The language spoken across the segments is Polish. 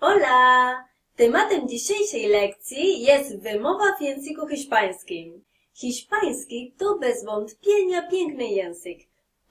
Hola! Tematem dzisiejszej lekcji jest wymowa w języku hiszpańskim. Hiszpański to bez wątpienia piękny język.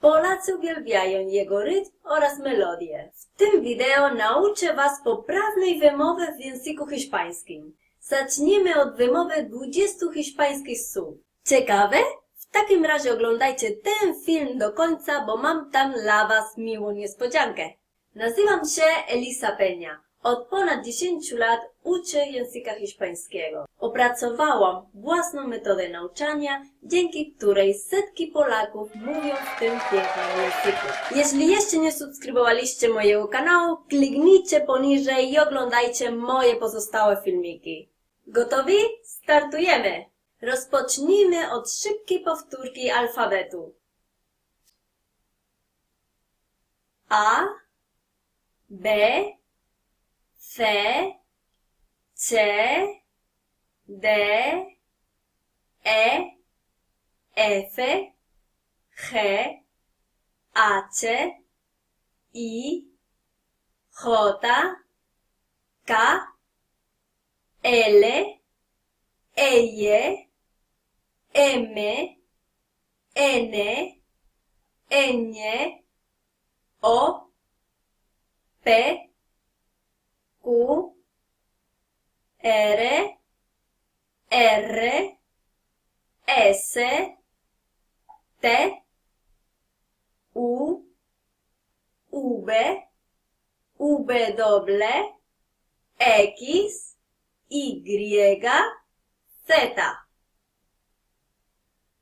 Polacy uwielbiają jego rytm oraz melodię. W tym wideo nauczę Was poprawnej wymowy w języku hiszpańskim. Zaczniemy od wymowy 20 hiszpańskich słów. Ciekawe? W takim razie oglądajcie ten film do końca, bo mam tam dla Was miłą niespodziankę. Nazywam się Elisa Peña. Od ponad 10 lat uczę języka hiszpańskiego. Opracowałam własną metodę nauczania, dzięki której setki Polaków mówią w tym pięknym języku. Jeśli jeszcze nie subskrybowaliście mojego kanału, kliknijcie poniżej i oglądajcie moje pozostałe filmiki. Gotowi? Startujemy! Rozpocznijmy od szybkiej powtórki alfabetu. A, B, C, C, D, E, F, G, H, I, J, K, L, L, M, N, N, O, P, Q, R, R, S, T, U, V, W, X, Y, Z.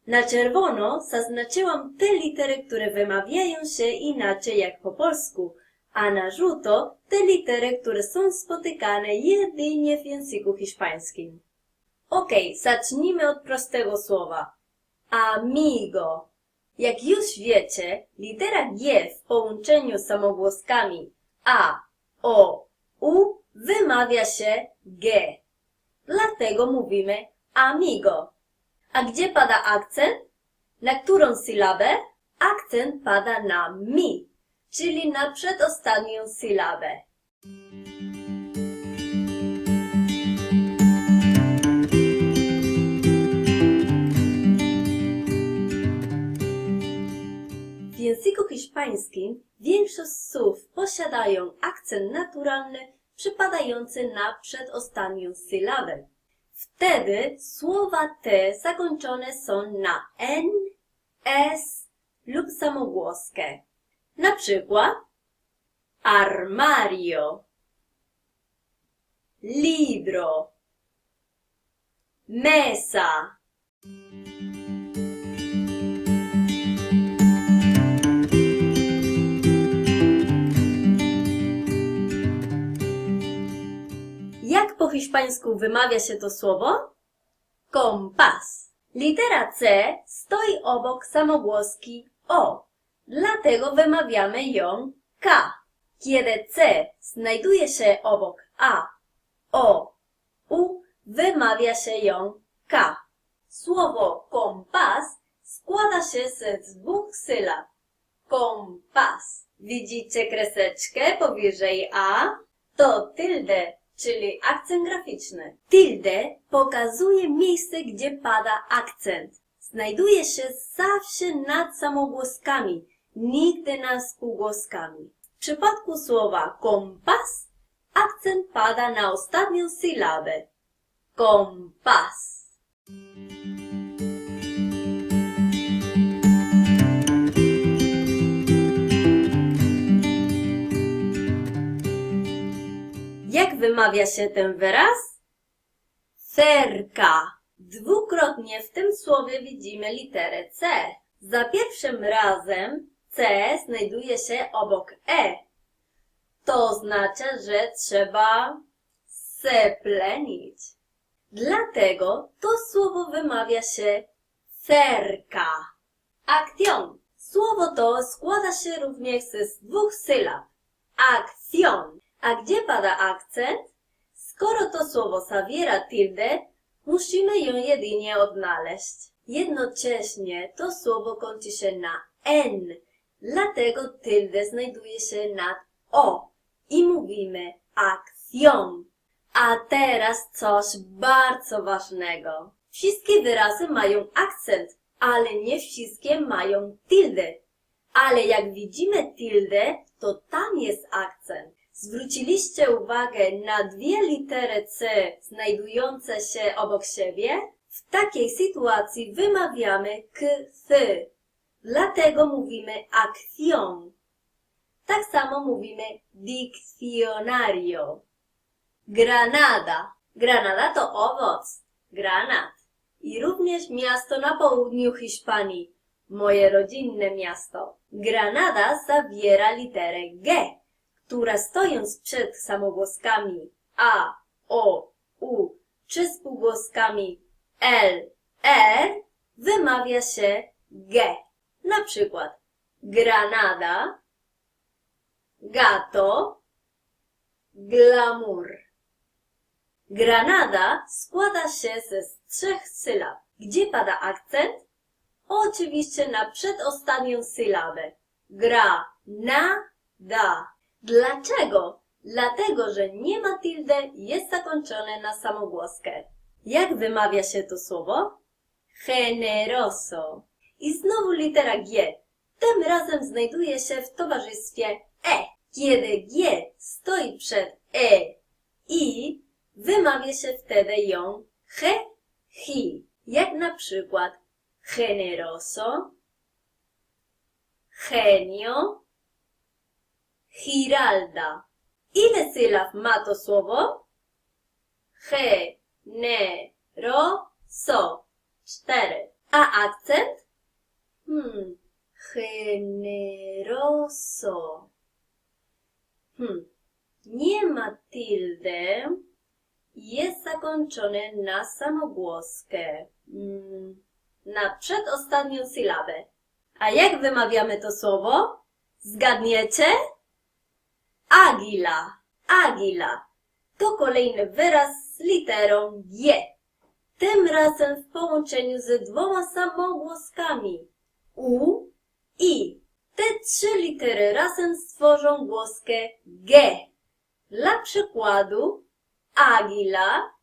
Na czerwono zaznaczyłam te litery, które wymawiają się inaczej jak po polsku, a na żółto te litery, które są spotykane jedynie w języku hiszpańskim. Ok, zacznijmy od prostego słowa. Amigo. Jak już wiecie, litera G w połączeniu z samogłoskami A, O, U wymawia się G. Dlatego mówimy amigo. A gdzie pada akcent? Na którą sylabę? Akcent pada na mi, czyli na przedostatnią sylabę. W języku hiszpańskim większość słów posiadają akcent naturalny przypadający na przedostatnią sylabę. Wtedy słowa te zakończone są na n, s lub samogłoskę. Na przykład armario, libro, mesa. Jak po hiszpańsku wymawia się to słowo? Kompas. Litera C stoi obok samogłoski O, dlatego wymawiamy ją K. Kiedy C znajduje się obok A, O, U, wymawia się ją K. Słowo kompas składa się ze dwóch sylab. Kompas. Widzicie kreseczkę powyżej A? To tilde, czyli akcent graficzny. Tilde pokazuje miejsce, gdzie pada akcent. Znajduje się zawsze nad samogłoskami, nigdy nad spółgłoskami. W przypadku słowa kompas akcent pada na ostatnią sylabę. Kompas. Jak wymawia się ten wyraz? Cerka. Dwukrotnie w tym słowie widzimy literę C. Za pierwszym razem C znajduje się obok E. To oznacza, że trzeba seplenić. Dlatego to słowo wymawia się cerka. Akcjon. Słowo to składa się również ze dwóch sylab. Akcjon. A gdzie pada akcent? Skoro to słowo zawiera tildę, musimy ją jedynie odnaleźć. Jednocześnie to słowo kończy się na n, dlatego tildę znajduje się nad o i mówimy akcją. A teraz coś bardzo ważnego. Wszystkie wyrazy mają akcent, ale nie wszystkie mają tildę. Ale jak widzimy tildę, to tam jest akcent. Zwróciliście uwagę na dwie litery C znajdujące się obok siebie? W takiej sytuacji wymawiamy k, th. Dlatego mówimy akcją. Tak samo mówimy diccionario. Granada. Granada to owoc. Granat. I również miasto na południu Hiszpanii. Moje rodzinne miasto. Granada zawiera literę G, która stojąc przed samogłoskami A, O, U czy spółgłoskami L, R wymawia się G. Na przykład Granada, gato, glamour. Granada składa się ze trzech sylab. Gdzie pada akcent? Oczywiście na przedostatnią sylabę. Gra, na, da. Dlaczego? Dlatego, że nie ma tilde jest zakończone na samogłoskę. Jak wymawia się to słowo? Generoso. I znowu litera G. Tym razem znajduje się w towarzystwie E. Kiedy G stoi przed E i wymawia się wtedy ją he, hi. Jak na przykład generoso, genio, giralda. Ile sylab ma to słowo? He, ne, ro, so. Cztery. A akcent? Hmm, generoso. Hmm, nie ma tilde. Jest zakończone na samogłoskę. Mm, na przedostatnią sylabę. A jak wymawiamy to słowo? Zgadniecie? Agila. Agila. To kolejny wyraz z literą G. Tym razem w połączeniu z dwoma samogłoskami. U, I. Te trzy litery razem stworzą głoskę G. Dla przykładu Agila,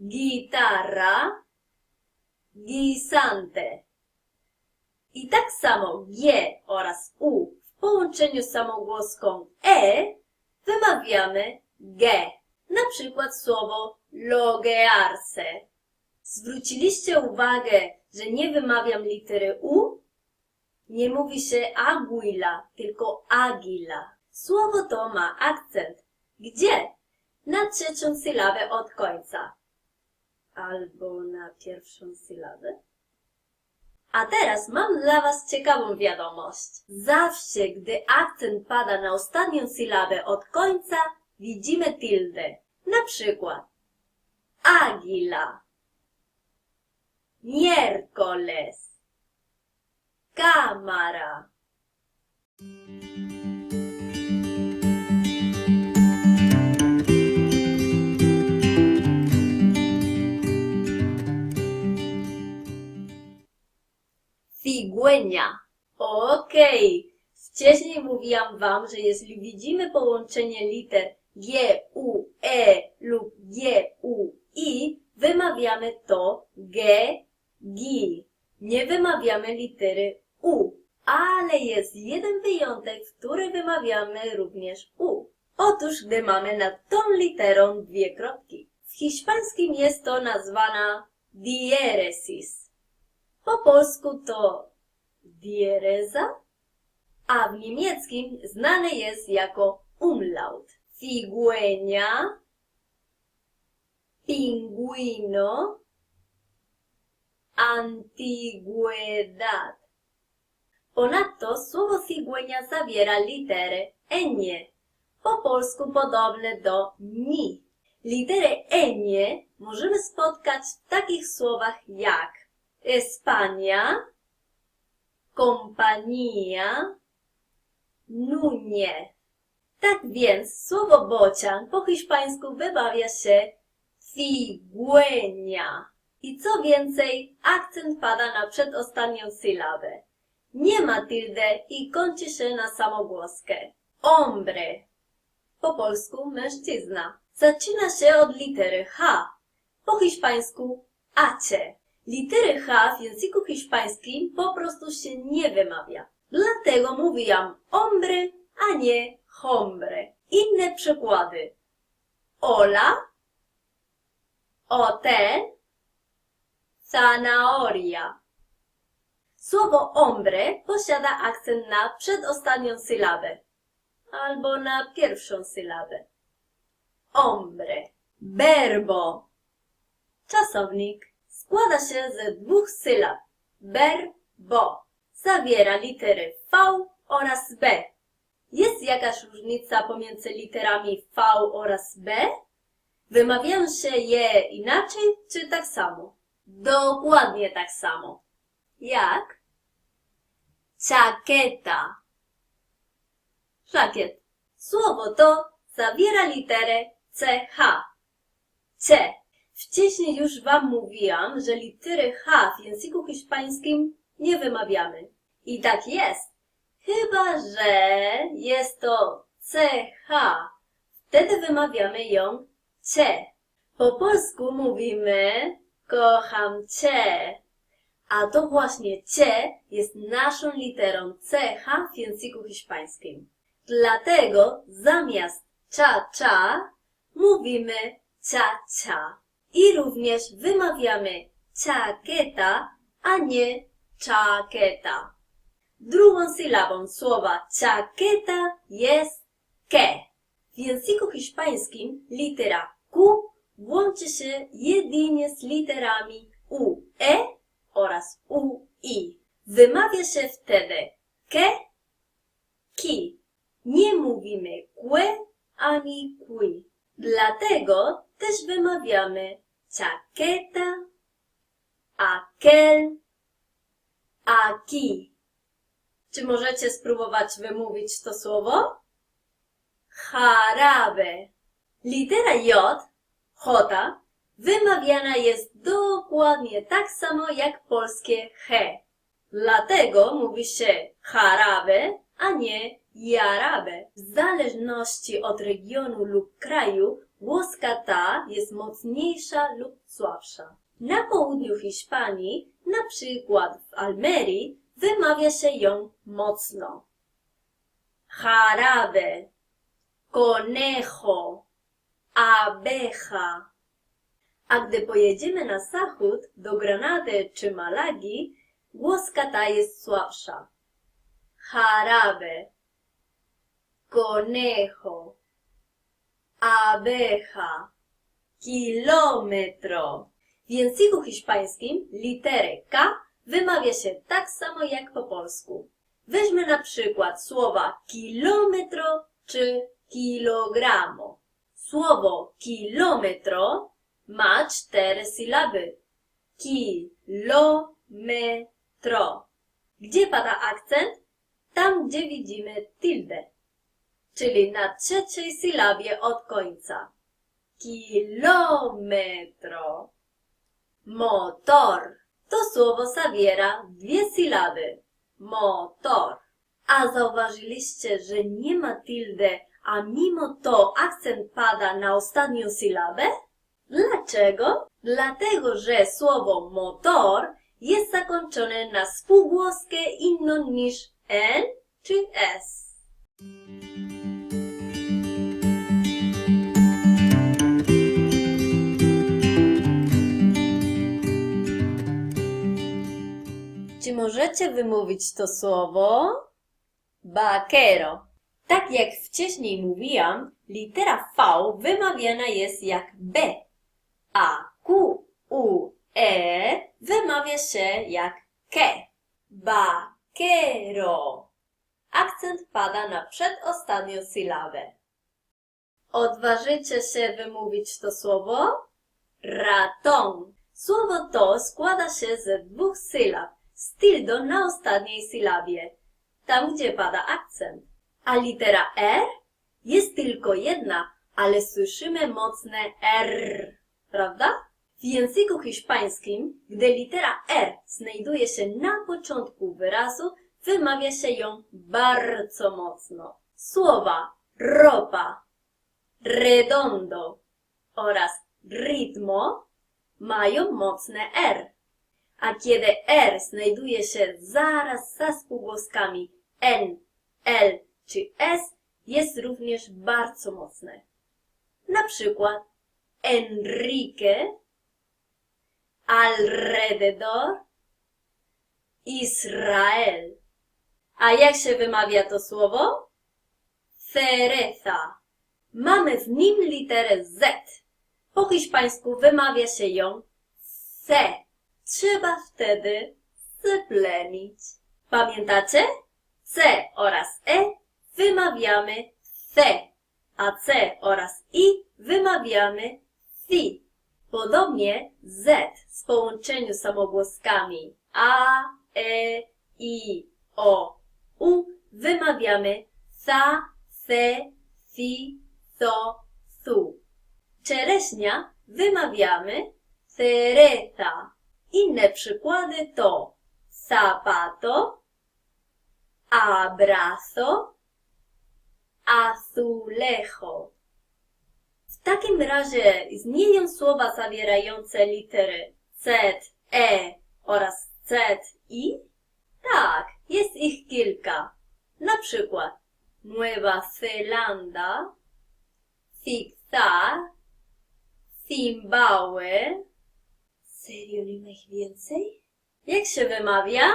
gitarra, guisante. I tak samo G oraz U w połączeniu z samogłoską E wymawiamy G. Na przykład słowo logearse. Zwróciliście uwagę, że nie wymawiam litery U? Nie mówi się aguila, tylko agila. Słowo to ma akcent. Gdzie? Na trzecią sylabę od końca. Albo na pierwszą sylabę. A teraz mam dla Was ciekawą wiadomość. Zawsze, gdy akcent pada na ostatnią sylabę od końca, widzimy tildę. Na przykład Águila, miércoles, cámara. Cigüeña. Okej. Wcześniej mówiłam Wam, że jeśli widzimy połączenie liter G, U, E lub G, U, I, wymawiamy to G, Gi. Nie wymawiamy litery U. Ale jest jeden wyjątek, który wymawiamy również U. Otóż, gdy mamy nad tą literą dwie kropki. W hiszpańskim jest to nazwana diéresis. Po polsku to diereza, a w niemieckim znany jest jako umlaut. Cigüeña, pingüino, antigüedad. Ponadto słowo cigüeña zawiera literę enie, po polsku podobne do ni. Literę enie możemy spotkać w takich słowach jak Espania, compañía, Núñez. Tak więc słowo bocian po hiszpańsku wymawia się cigüeña. I co więcej, akcent pada na przedostatnią sylabę. Nie ma tilde i kończy się na samogłoskę. Hombre. po polsku mężczyzna. Zaczyna się od litery H, po hiszpańsku acie. Litery H w języku hiszpańskim po prostu się nie wymawia. Dlatego mówiłam hombre, a nie hombre. Inne przykłady. Ola, hotel, zanahoria. Słowo hombre posiada akcent na przedostatnią sylabę albo na pierwszą sylabę. Hombre. Verbo. Czasownik składa się ze dwóch sylab. Verbo. Zawiera litery V oraz B. Jest jakaś różnica pomiędzy literami V oraz B? Wymawiają się je inaczej czy tak samo? Dokładnie tak samo. Jak? Chaqueta. Żakiet. Słowo to zawiera literę CH. C. Wcześniej już Wam mówiłam, że litery H w języku hiszpańskim nie wymawiamy. I tak jest. Chyba, że jest to CH. Wtedy wymawiamy ją C. Po polsku mówimy kocham Cię. A to właśnie C jest naszą literą CH w języku hiszpańskim. Dlatego zamiast cza mówimy cia. I również wymawiamy chaqueta, a nie chaqueta. Drugą sylabą słowa chaqueta jest que. W języku hiszpańskim litera Q łączy się jedynie z literami U, E oraz U, I. Wymawia się wtedy ke, ki. Nie mówimy que ani qui. Dlatego też wymawiamy chaqueta, aquel, aquí. Czy możecie spróbować wymówić to słowo? Jarabe. Litera J, J, wymawiana jest dokładnie tak samo jak polskie he. Dlatego mówi się jarabe, a nie jarabe. W zależności od regionu lub kraju głoska ta jest mocniejsza lub słabsza. Na południu Hiszpanii, na przykład w Almerii, wymawia się ją mocno. Jarabe, conejo, abeja. A gdy pojedziemy na zachód, do Granady czy Malagi, głoska ta jest słabsza. Jarabe, conejo, abeja, kilometro. W języku hiszpańskim literę K wymawia się tak samo jak po polsku. Weźmy na przykład słowa kilometro czy kilogramo. Słowo kilometro ma cztery sylaby. Kilometro. Gdzie pada akcent? Tam, gdzie widzimy tildę, czyli na trzeciej sylabie od końca. Kilometro. Motor. To słowo zawiera dwie sylaby. Motor. A zauważyliście, że nie ma tildy, a mimo to akcent pada na ostatnią sylabę? Dlaczego? Dlatego, że słowo motor jest zakończone na spółgłoskę inną niż N czy S. Czy możecie wymówić to słowo? Vaquero. Tak jak wcześniej mówiłam, litera V wymawiana jest jak B, a Q, U, E wymawia się jak ke. Vaquero. Akcent pada na przedostatnią sylabę. Odważycie się wymówić to słowo? Raton. Słowo to składa się ze dwóch sylab, z tildą na ostatniej sylabie, tam gdzie pada akcent. A litera R jest tylko jedna, ale słyszymy mocne R, prawda? W języku hiszpańskim, gdy litera R znajduje się na początku wyrazu, wymawia się ją bardzo mocno. Słowa ropa, redondo oraz ritmo mają mocne R. A kiedy R znajduje się zaraz za spółgłoskami N, L czy S, jest również bardzo mocne. Na przykład Enrique, alrededor, Israel. A jak się wymawia to słowo? Cereza. Mamy w nim literę Z. Po hiszpańsku wymawia się ją C. Trzeba wtedy zeplenić. Pamiętacie? C oraz E wymawiamy C, a C oraz I wymawiamy si. Podobnie Z z połączeniu samogłoskami A, E, I, O, U wymawiamy sa, se, si, so, su. Czereśnia wymawiamy cereza. Inne przykłady to zapato, abrazo, azulejo. W takim razie istnieją słowa zawierające litery Z, E oraz Z, I? Tak, jest ich kilka. Na przykład Nueva Zelanda, Zigzag, Zimbabwe. Serio nie ma ich więcej? Jak się wymawia?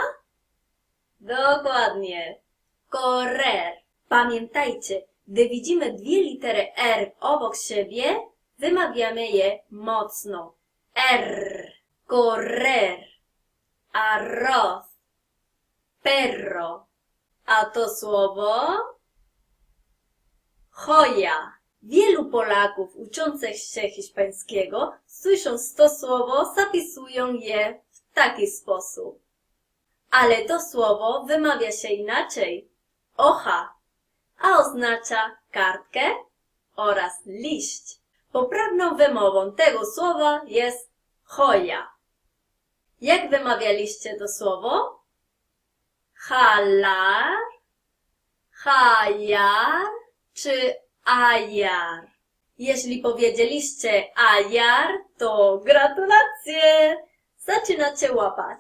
Dokładnie. Correr. Pamiętajcie, gdy widzimy dwie litery R obok siebie, wymawiamy je mocno. R. Correr. Arroz. Perro. A to słowo? Joja. Wielu Polaków uczących się hiszpańskiego, słysząc to słowo, zapisują je w taki sposób. Ale to słowo wymawia się inaczej. Ocha, a oznacza kartkę oraz liść. Poprawną wymową tego słowa jest joja. Jak wymawialiście to słowo? Halar, hajar czy ajar? Jeśli powiedzieliście ajar, to gratulacje! Zaczynacie łapać.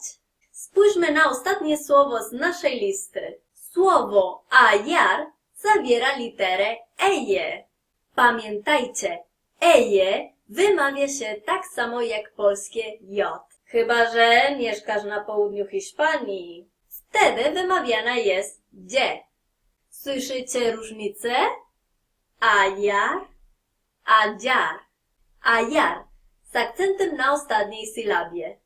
Spójrzmy na ostatnie słowo z naszej listy. Słowo ajar zawiera literę eje. Pamiętajcie, eje wymawia się tak samo jak polskie j. Chyba, że mieszkasz na południu Hiszpanii. Wtedy wymawiana jest dzie. Słyszycie różnicę? Ajar, adziar, ajar z akcentem na ostatniej sylabie.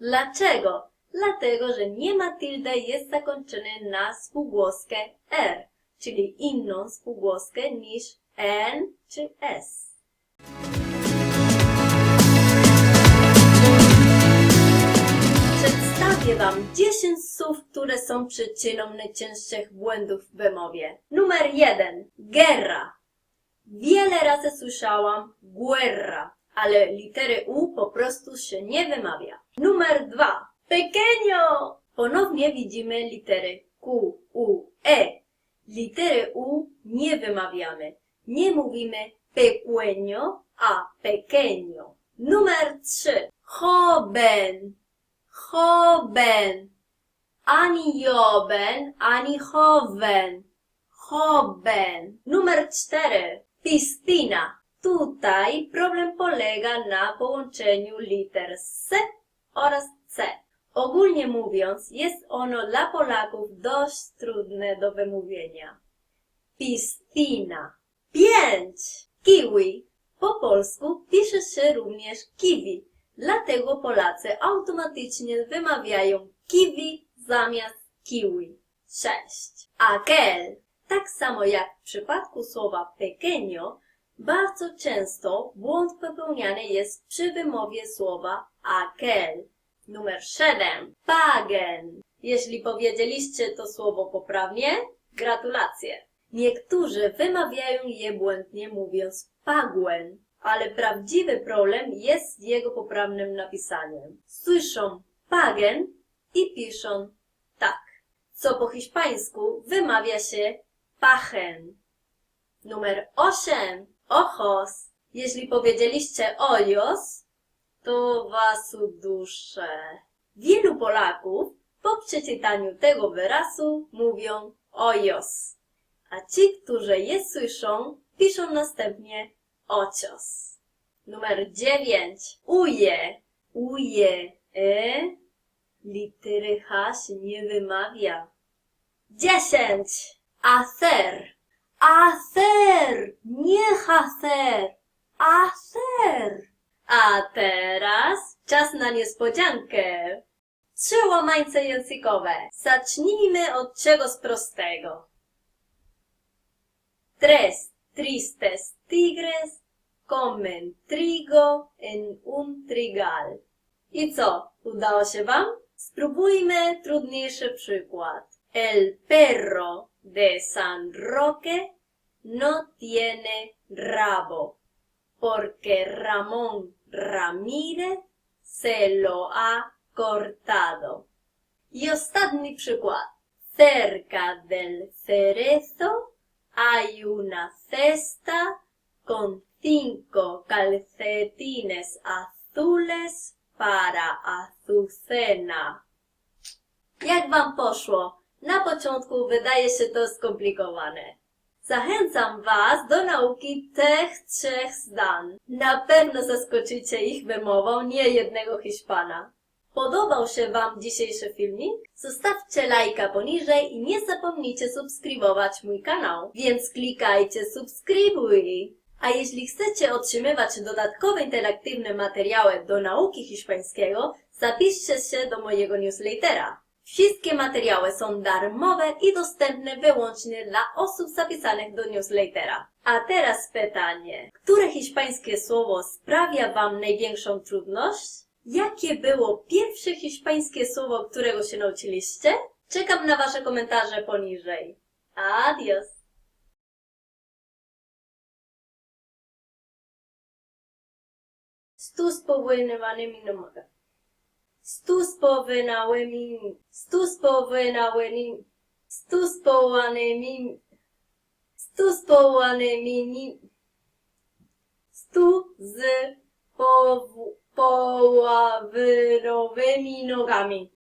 Dlaczego? Dlatego, że nie ma tilde jest zakończony na spółgłoskę R, czyli inną spółgłoskę niż N czy S. Przedstawię Wam 10 słów, które są przyczyną najczęstszych błędów w wymowie. Numer 1. Guerra. Wiele razy słyszałam guerra, ale litery U po prostu się nie wymawia. Numer 2. Pequeño. Ponownie widzimy litery Q, U, E. Litery U nie wymawiamy. Nie mówimy pequeño, a pequeño. Numer 3. Joven. Joven. Ani joven, ani joven. Joven. Numer 4. Piscina. Tutaj problem polega na połączeniu liter S oraz C. Ogólnie mówiąc, jest ono dla Polaków dość trudne do wymówienia. Piscina. 5. Kiwi. Po polsku pisze się również kiwi, dlatego Polacy automatycznie wymawiają kiwi zamiast kiwi. 6. Aquel. Tak samo jak w przypadku słowa pequeño, bardzo często błąd popełniany jest przy wymowie słowa aquel. Numer 7. Pagen. Jeśli powiedzieliście to słowo poprawnie, gratulacje. Niektórzy wymawiają je błędnie mówiąc paguen, ale prawdziwy problem jest z jego poprawnym napisaniem. Słyszą pagen i piszą tak, co po hiszpańsku wymawia się pachen. Numer 8. Ojos. Jeśli powiedzieliście ojos, to was uduszę. Wielu Polaków po przeczytaniu tego wyrazu mówią ojos, a ci, którzy je słyszą, piszą następnie ocios. Numer dziewięć. Uje. Uje. E. Litery H się nie wymawia. Dziesięć. Acer. Acer. Nie hacer. Acer. A teraz czas na niespodziankę. Trzy łamańce językowe. Zacznijmy od czegoś prostego. Tres tristes tigres comen trigo en un trigal. I co, udało się wam? Spróbujmy trudniejszy przykład. El perro de San Roque no tiene rabo, porque Ramón Ramírez se lo ha cortado. I ostatni przykład. Cerca del cerezo hay una cesta con cinco calcetines azules para Azucena. Jak wam poszło? Na początku wydaje się to skomplikowane. Zachęcam was do nauki tych trzech zdań. Na pewno zaskoczycie ich wymową niejednego Hiszpana. Podobał się wam dzisiejszy filmik? Zostawcie lajka poniżej i nie zapomnijcie subskrybować mój kanał, więc klikajcie subskrybuj. A jeśli chcecie otrzymywać dodatkowe interaktywne materiały do nauki hiszpańskiego, zapiszcie się do mojego newslettera. Wszystkie materiały są darmowe i dostępne wyłącznie dla osób zapisanych do newslettera. A teraz pytanie. Które hiszpańskie słowo sprawia Wam największą trudność? Jakie było pierwsze hiszpańskie słowo, którego się nauczyliście? Czekam na Wasze komentarze poniżej. Adios! Stu spowojnywanymi nomogami. Stu spowynałymi, stu spowynałymi, stu społanymi, stu z poławyrowymi nogami.